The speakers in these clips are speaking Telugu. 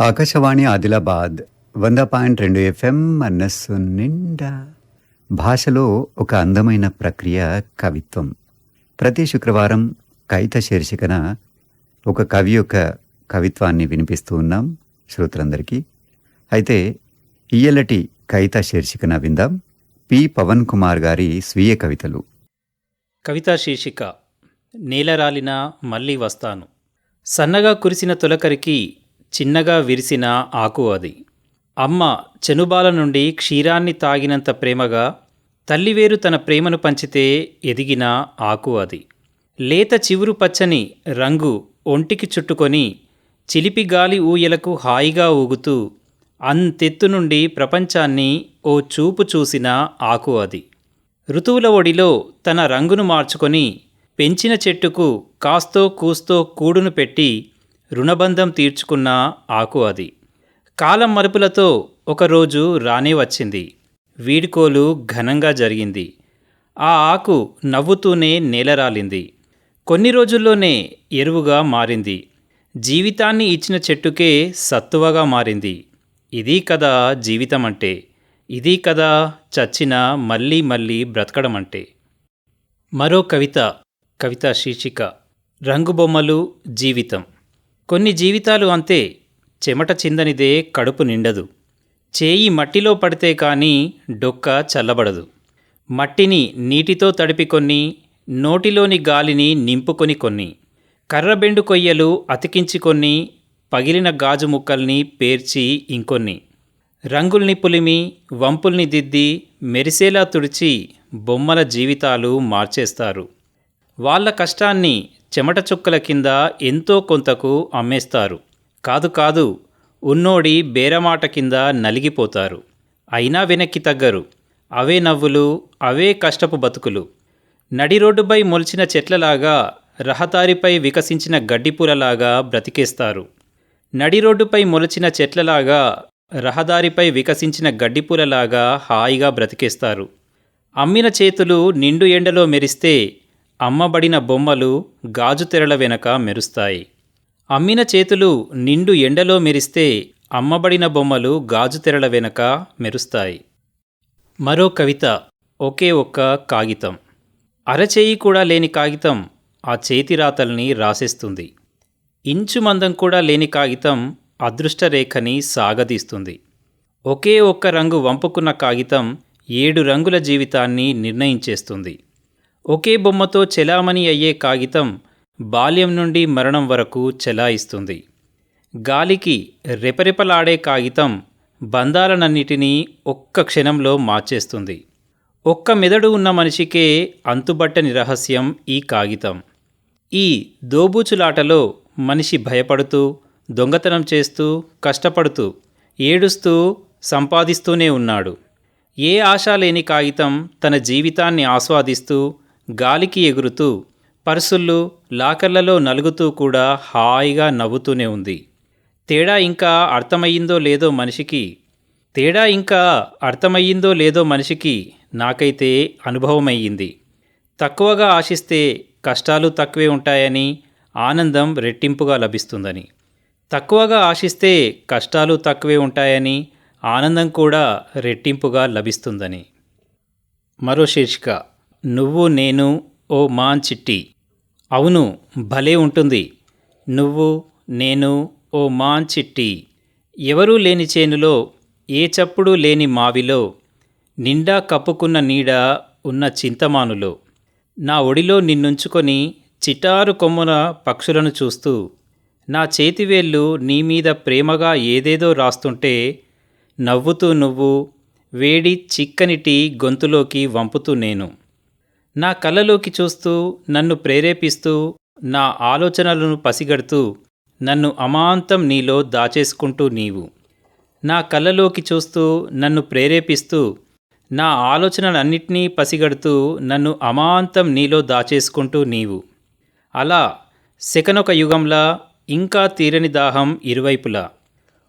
ఆకాశవాణి ఆదిలాబాద్ వంద పాయింట్ రెండు ఎఫ్ఎం మనస్సు నిండా భాషలో ఒక అందమైన ప్రక్రియ కవిత్వం. ప్రతి శుక్రవారం కవిత శీర్షికన ఒక కవి యొక్క కవిత్వాన్ని వినిపిస్తూ ఉన్నాం శ్రోతలందరికీ. అయితే ఇయ్యలటి కవిత శీర్షికన విందాం. పి. పవన్ కుమార్ గారి స్వీయ కవితలు. కవితా శీర్షిక నేలరాలిన మళ్ళీ వస్తాను. సన్నగా కురిసిన తొలకరికి చిన్నగా విరిసిన ఆకు అది. అమ్మ చెనుబాల నుండి క్షీరాన్ని తాగినంత ప్రేమగా తల్లివేరు తన ప్రేమను పంచితే ఎదిగిన ఆకు అది. లేత చివురు పచ్చని రంగు ఒంటికి చుట్టుకొని చిలిపి గాలి ఊయలకు హాయిగా ఊగుతూ అంతెత్తు నుండి ప్రపంచాన్ని ఓ చూపు చూసిన ఆకు అది. ఋతువుల ఒడిలో తన రంగును మార్చుకొని పెంచిన చెట్టుకు కాస్తో కూస్తో కూడును పెట్టి రుణబంధం తీర్చుకున్న ఆకు అది. కాలం మరుపులతో ఒకరోజు రానే వచ్చింది. వీడుకోలు ఘనంగా జరిగింది. ఆ ఆకు నవ్వుతూనే నేలరాలింది. కొన్ని రోజుల్లోనే ఎరువుగా మారింది. జీవితాన్ని ఇచ్చిన చెట్టుకే సత్తువగా మారింది. ఇది కదా జీవితం అంటే ఇది కదా చచ్చిన మళ్ళీ మళ్ళీ బ్రతకడం అంటే మరో కవిత కవిత శీర్షిక రంగుబొమ్మలు జీవితం. కొన్ని జీవితాలు అంతే చెమట చిందనిదే కడుపు నిండదు. చేయి మట్టిలో పడితే కానీ డొక్క చల్లబడదు. మట్టిని నీటితో తడిపి కొన్ని నోటిలోని గాలిని నింపుకొని కొన్ని. కర్రబెండు కొయ్యలు అతికించి కొన్ని పగిలిన గాజు ముక్కల్ని పేర్చి ఇంకొన్ని. రంగుల్ని పులిమి వంపుల్ని దిద్ది మెరిసేలా తుడిచి బొమ్మల జీవితాలు మార్చేస్తారు. వాళ్ళ కష్టాన్ని చెమట చుక్కల కింద ఎంతో కొంతకు అమ్మేస్తారు. కాదు కాదు ఉన్నోడి బేరమాట కింద నలిగిపోతారు. అయినా వెనక్కి తగ్గరు. అవే నవ్వులు అవే కష్టపు బతుకులు. నడి రోడ్డుపై మొలిచిన చెట్లలాగా రహదారిపై వికసించిన గడ్డిపూలలాగా బ్రతికేస్తారు. నడి రోడ్డుపై మొలిచిన చెట్లలాగా రహదారిపై వికసించిన గడ్డిపూలలాగా హాయిగా బ్రతికేస్తారు. అమ్మిన చేతులు నిండు ఎండలో మెరిస్తే అమ్మబడిన బొమ్మలు గాజు తెరల వెనక మెరుస్తాయి. అమ్మిన చేతులు నిండు ఎండలో మెరిస్తే అమ్మబడిన బొమ్మలు గాజు తెరల వెనక మెరుస్తాయి. మరో కవిత ఒకే ఒక్క కాగితం. అరచేయి కూడా లేని కాగితం ఆ చేతిరాతల్ని రాసేస్తుంది. ఇంచు మందం కూడా లేని కాగితం అదృష్టరేఖని సాగదీస్తుంది. ఒకే ఒక్క రంగు వంపుకున్న కాగితం ఏడు రంగుల జీవితాన్ని నిర్ణయించేస్తుంది. ఒకే బొమ్మతో చెలామణి అయ్యే కాగితం బాల్యం నుండి మరణం వరకు చెలాయిస్తుంది. గాలికి రెపరెపలాడే కాగితం బంధాలనన్నిటినీ ఒక్క క్షణంలో మార్చేస్తుంది. ఒక్క మెదడు ఉన్న మనిషికే అంతుబట్టని రహస్యం ఈ కాగితం. ఈ దోబూచులాటలో మనిషి భయపడుతూ దొంగతనం చేస్తూ కష్టపడుతూ ఏడుస్తూ సంపాదిస్తూనే ఉన్నాడు. ఏ ఆశ లేని కాగితం తన జీవితాన్ని ఆస్వాదిస్తూ గాలికి ఎగురుతూ పర్సుళ్ళు లాకర్లలో నలుగుతూ కూడా హాయిగా నవ్వుతూనే ఉంది. తేడా ఇంకా అర్థమయ్యిందో లేదో మనిషికి తేడా ఇంకా అర్థమయ్యిందో లేదో మనిషికి నాకైతే అనుభవమయ్యింది. తక్కువగా ఆశిస్తే కష్టాలు తక్కువే ఉంటాయని ఆనందం రెట్టింపుగా లభిస్తుందని. తక్కువగా ఆశిస్తే కష్టాలు తక్కువే ఉంటాయని ఆనందం కూడా రెట్టింపుగా లభిస్తుందని. మరో శీర్షిక. నువ్వు నేను ఓ మాన్ చిట్టి అవును భలే ఉంటుంది. నువ్వు నేను ఓ మాన్ చిట్టి ఎవరూ లేని చేనులో ఏ చప్పుడు లేని మావిలో నిండా కప్పుకున్న నీడ ఉన్న చింతమానులో. నా ఒడిలో నిన్నుంచుకొని చిటారు కొమ్మున పక్షులను చూస్తూ నా చేతివేళ్ళు నీ మీద ప్రేమగా ఏదేదో రాస్తుంటే నవ్వుతూ నువ్వు వేడి చిక్కనిటి గొంతులోకి వంపుతూ నేను. నా కళ్ళలోకి చూస్తూ నన్ను ప్రేరేపిస్తూ నా ఆలోచనలను పసిగడుతూ నన్ను అమాంతం నీలో దాచేసుకుంటూ నీవు. నా కళ్ళలోకి చూస్తూ నన్ను ప్రేరేపిస్తూ నా ఆలోచనలన్నింటినీ పసిగడుతూ నన్ను అమాంతం నీలో దాచేసుకుంటూ నీవు. అలా సెకనొక యుగంలా ఇంకా తీరని దాహం ఇరువైపులా.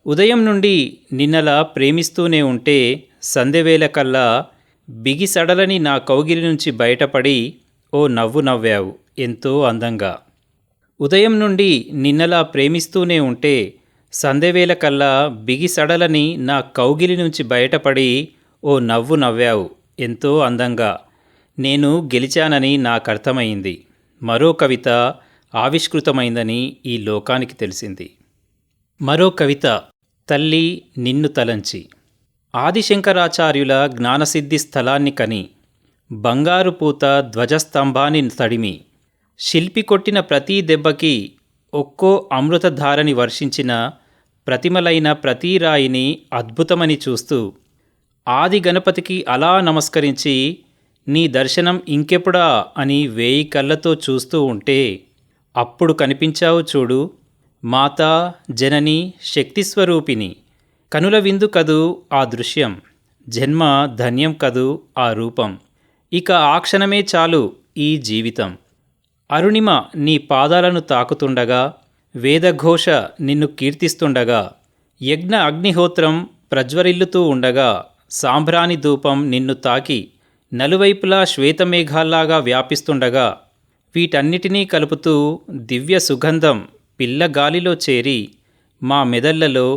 ఉదయం నుండి నిన్నలా ప్రేమిస్తూనే ఉంటే సంధ్యవేళ కల్లా బిగిసడలని నా కౌగిలి నుంచి బయటపడి ఓ నవ్వు నవ్వావు ఎంతో అందంగా. ఉదయం నుండి నిన్నలా ప్రేమిస్తూనే ఉంటే సందెవేల కల్లా బిగిసడలని నా కౌగిలి నుంచి బయటపడి ఓ నవ్వు నవ్వావు ఎంతో అందంగా. నేను గెలిచానని నాకర్థమైంది మరో కవిత ఆవిష్కృతమైందని ఈ లోకానికి తెలిసింది. మరో కవిత తల్లి నిన్ను తలంచి. ఆదిశంకరాచార్యుల జ్ఞానసిద్ధి స్థలాన్ని కని బంగారు పూత ధ్వజస్తంభాన్ని తడిమి శిల్పి కొట్టిన ప్రతి దెబ్బకి ఒక్కో అమృతధారని వర్షించిన ప్రతిమలైన ప్రతి రాయిని అద్భుతమని చూస్తూ ఆది గణపతికి అలా నమస్కరించి నీ దర్శనం ఇంకెప్పుడా? అని వేయి కళ్ళతో చూస్తూ ఉంటే అప్పుడు కనిపించావు చూడు మాతా జనని శక్తిస్వరూపిణి. కనుల విందు కదు ఆ దృశ్యం జన్మ ధన్యం కదు ఆ రూపం. ఇక ఆ క్షణమే చాలు ఈ జీవితం. అరుణిమ నీ పాదాలను తాకుతుండగా వేదఘోష నిన్ను కీర్తిస్తుండగా యజ్ఞ అగ్నిహోత్రం ప్రజ్వరిల్లుతూ ఉండగా సాంబ్రాణి ధూపం నిన్ను తాకి నలువైపులా శ్వేతమేఘాల్లాగా వ్యాపిస్తుండగా వీటన్నిటినీ కలుపుతూ దివ్య సుగంధం పిల్ల గాలిలో చేరి మా మెదళ్ళలో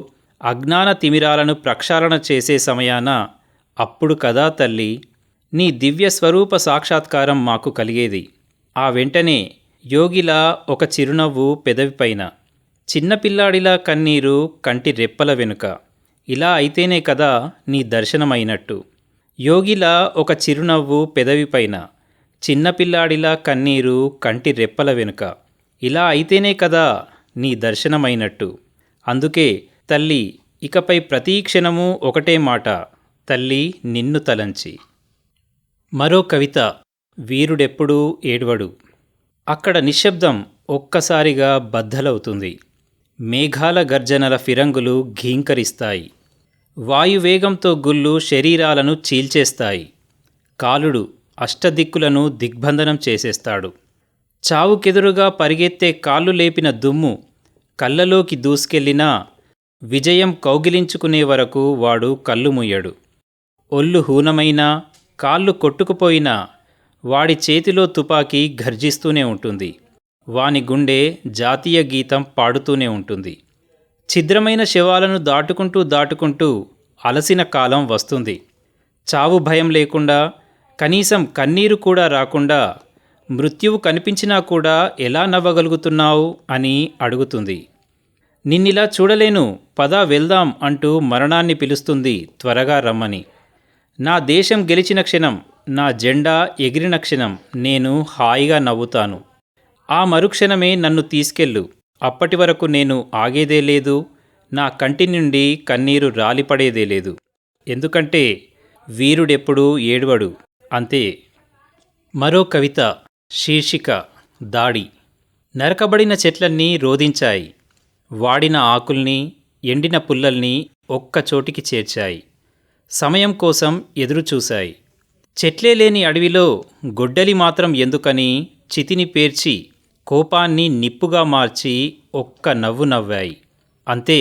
అజ్ఞాన తిమిరాలను ప్రక్షాళన చేసే సమయాన అప్పుడు కదా తల్లి నీ దివ్య స్వరూప సాక్షాత్కారం మాకు కలిగేది. ఆ వెంటనే యోగిలా ఒక చిరునవ్వు పెదవిపైన చిన్నపిల్లాడిలా కన్నీరు కంటి రెప్పల వెనుక ఇలా అయితేనే కదా నీ దర్శనమైనట్టు. యోగిలా ఒక చిరునవ్వు పెదవిపైన చిన్నపిల్లాడిలా కన్నీరు కంటి రెప్పల వెనుక ఇలా అయితేనే కదా నీ దర్శనమైనట్టు. అందుకే తల్లి ఇకపై ప్రతీక్షణము ఒకటే మాట తల్లి నిన్ను తలంచి. మరో కవిత వీరుడెప్పుడూ ఏడ్వడు. అక్కడ నిశ్శబ్దం ఒక్కసారిగా బద్దలవుతుంది. మేఘాల గర్జనల ఫిరంగులు ఘీంకరిస్తాయి. వాయువేగంతో గుళ్ళు శరీరాలను చీల్చేస్తాయి. కాలుడు అష్టదిక్కులను దిగ్బంధనం చేసేస్తాడు. చావుకెదురుగా పరిగెత్తే కాళ్ళు లేపిన దుమ్ము కళ్ళలోకి దూసుకెళ్ళినా విజయం కౌగిలించుకునే వరకు వాడు కళ్ళు ముయ్యడు ఒళ్ళు హూనమైనా కాళ్ళు కొట్టుకుపోయినా వాడి చేతిలో తుపాకీ ఘర్జిస్తూనే ఉంటుంది. వాని గుండె జాతీయ గీతం పాడుతూనే ఉంటుంది. ఛిద్రమైన శవాలను దాటుకుంటూ దాటుకుంటూ అలసిన కాలం వస్తుంది. చావు భయం లేకుండా కనీసం కన్నీరు కూడా రాకుండా మృత్యువు కనిపించినా కూడా ఎలా నవ్వగలుగుతున్నావు అని అడుగుతుంది. నిన్నిలా చూడలేను పద వెళ్దాం అంటూ మరణాన్ని పిలుస్తుంది త్వరగా రమ్మని. నా దేశం గెలిచిన క్షణం నా జెండా ఎగిరిన క్షణం నేను హాయిగా నవ్వుతాను. ఆ మరుక్షణమే నన్ను తీసుకెళ్ళు. అప్పటి వరకు నేను ఆగేదే లేదు నా కంటి నుండి కన్నీరు రాలిపడేదే లేదు. ఎందుకంటే వీరుడెప్పుడూ ఏడవడు. అంతే. మరో కవిత శీర్షిక దాడి. నరకబడిన చెట్లన్నీ రోధించాయి. వాడిన ఆకుల్ని ఎండిన పుల్లల్ని ఒక్కచోటికి చేర్చాయి. సమయం కోసం ఎదురుచూశాయి చెట్లే లేని అడవిలో గొడ్డలి మాత్రం ఎందుకని చితిని పేర్చి కోపాన్ని నిప్పుగా మార్చి ఒక్క నవ్వు నవ్వాయి. అంతే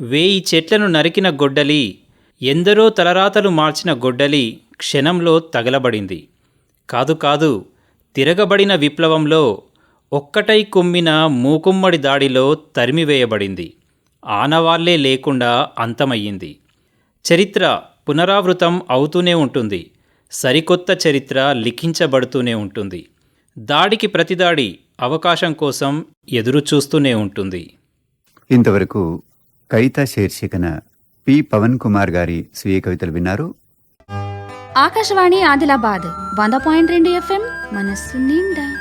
వేయి చెట్లను నరికిన గొడ్డలి ఎందరో తలరాతలు మార్చిన గొడ్డలి క్షణంలో తగలబడింది. కాదు కాదు తిరగబడిన విప్లవంలో ఒక్కటై కుమ్మిన మూకుమ్మడి దాడిలో తరిమివేయబడింది. ఆనవాళ్ళే లేకుండా అంతమయ్యింది. చరిత్ర పునరావృతం అవుతూనే ఉంటుంది. సరికొత్త చరిత్ర లిఖించబడుతూనే ఉంటుంది. దాడికి ప్రతిదాడి అవకాశం కోసం ఎదురుచూస్తూనే ఉంటుంది. ఇంతవరకు కవిత శీర్షికన పి. పవన్ కుమార్ గారి స్వీయ కవితలు విన్నారు. ఆకాశవాణి ఆదిలాబాద్ వంద పాయింట్ రెండు ఎఫ్ఎం మనస్సు నిండా.